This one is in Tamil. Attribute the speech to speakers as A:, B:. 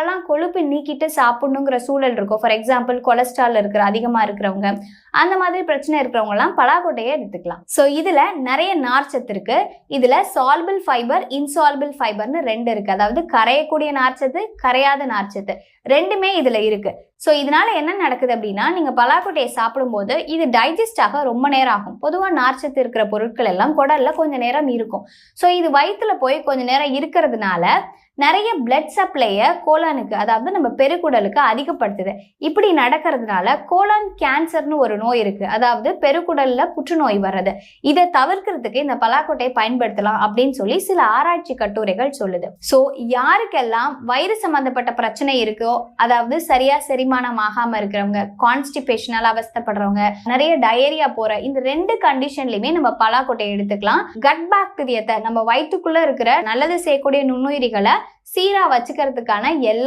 A: எல்லாம் கொழுப்பு நீக்கிட்டு சாப்பிடணுங்கிற சூழல் இருக்கும். ஃபார் எக்ஸாம்பிள் கொலஸ்ட்ரால் இருக்கிற அதிகமாக இருக்கிறவங்க அந்த மாதிரி பிரச்சனை இருக்கிறவங்கலாம் பலாக்கொட்டையை எடுத்துக்கலாம். ஸோ இதில் நிறைய நார்ச்சத்து இருக்கு. இதில் சால்பிள் ஃபைபர் இன்சால்பிள் ஃபைபர்னு ரெண்டு இருக்கு. அதாவது கரையக்கூடிய நார்ச்சத்து கரையாத நார்ச்சத்து. ரெண்டுமே இதில் இருக்கு. ஸோ இதனால என்ன நடக்குது அப்படின்னா நீங்கள் பலாக்கொட்டையை சாப்பிடும்போது இது டைஜஸ்ட் ஆக ரொம்ப நேரம் ஆகும். பொதுவாக நார்ச்சத்து இருக்கிற பொருட்கள் எல்லாம் குடல்ல கொஞ்சம் நேரம் இருக்கும். ஸோ இது வயிற்றுல போய் கொஞ்ச நேரம் இருக்கிறதுனால நிறைய பிளட் சப்ளையை கோலானுக்கு அதாவது நம்ம பெருக்குடலுக்கு அதிகப்படுத்துது. இப்படி நடக்கிறதுனால கோலான் கேன்சர்னு ஒரு நோய் இருக்கு. அதாவது பெருக்குடல்ல புற்றுநோய் வர்றது. இதை தவிர்க்கிறதுக்கு இந்த பலாக்கொட்டையை பயன்படுத்தலாம் அப்படின்னு சொல்லி சில ஆராய்ச்சி கட்டுரைகள் சொல்லுது. ஸோ யாருக்கெல்லாம் வயிறு சம்பந்தப்பட்ட பிரச்சனை இருக்கோ அதாவது சரியா செரிமானம் ஆகாம இருக்கிறவங்க கான்ஸ்டிபேஷனால் அவஸ்தப்படுறவங்க நிறைய டயரியா போற இந்த ரெண்டு கண்டிஷன்லயுமே நம்ம பலாக்கொட்டையை எடுத்துக்கலாம். கட் பாக்டீரியத்தை நம்ம வயிற்றுக்குள்ள இருக்கிற நல்லது செய்யக்கூடிய நுண்ணுயிரிகளை சீரா வச்சுக்கிறதுக்கான எல்லா